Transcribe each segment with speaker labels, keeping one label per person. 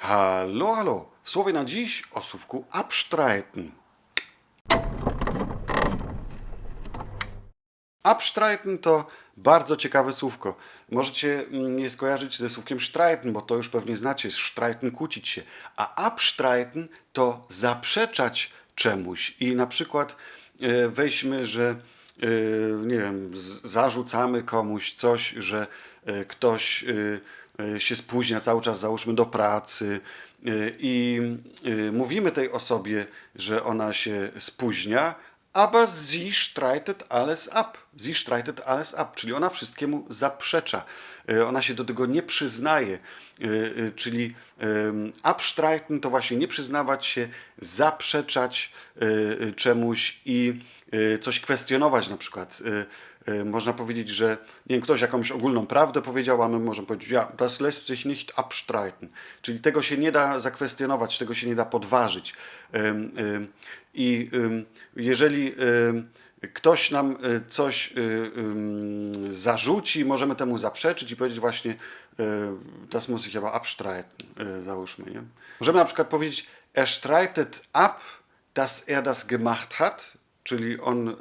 Speaker 1: Hallo, hallo. Słowie na dziś o słówku abstreiten. Abstreiten to bardzo ciekawe słówko. Możecie mm, je skojarzyć ze słówkiem streiten, bo to już pewnie znacie. Streiten kłócić się. A abstreiten to zaprzeczać czemuś. I na przykład e, weźmy, że nie wiem, zarzucamy komuś coś, że e, ktoś e, się spóźnia cały czas, załóżmy do pracy i mówimy tej osobie, że ona się spóźnia, aber sie streitet alles ab. Sie streitet alles ab, czyli ona wszystkiemu zaprzecza. Ona się do tego nie przyznaje. Czyli abstreiten to właśnie nie przyznawać się, zaprzeczać czemuś i coś kwestionować na przykład. E, e, Można powiedzieć, że nie wiem, ktoś jakąś ogólną prawdę powiedział, a my możemy powiedzieć, ja, das lässt sich nicht abstreiten. Czyli tego się nie da zakwestionować, tego się nie da podważyć. I jeżeli ktoś nam coś zarzuci, możemy temu zaprzeczyć i powiedzieć właśnie das muss ich aber abstreiten, załóżmy. Nie? Możemy na przykład powiedzieć er streitet ab, dass er das gemacht hat, czyli on y,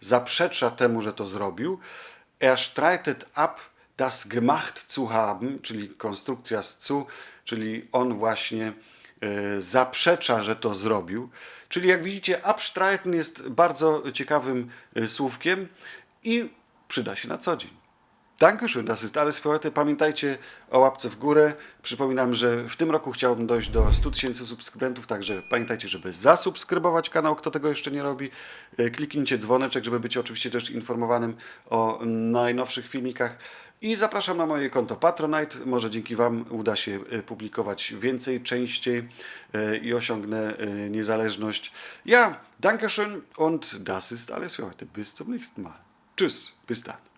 Speaker 1: zaprzecza temu, że to zrobił. Er streitet ab, das gemacht zu haben, czyli konstrukcja z zu, czyli on właśnie y, zaprzecza, że to zrobił. Czyli jak widzicie, abstreiten jest bardzo ciekawym y, słówkiem i przyda się na co dzień. Dankeschön, das ist alles für heute. Pamiętajcie o łapce w górę. Przypominam, że w tym roku chciałbym dojść do 100 tysięcy subskrybentów, także pamiętajcie, żeby zasubskrybować kanał, kto tego jeszcze nie robi. E, Kliknijcie dzwoneczek, żeby być oczywiście też informowanym o najnowszych filmikach. I zapraszam na moje konto Patronite. Może dzięki Wam uda się e, publikować więcej, częściej e, i osiągnę niezależność. Ja, Dankeschön und das ist alles für heute. Bis zum nächsten Mal. Tschüss, bis dann.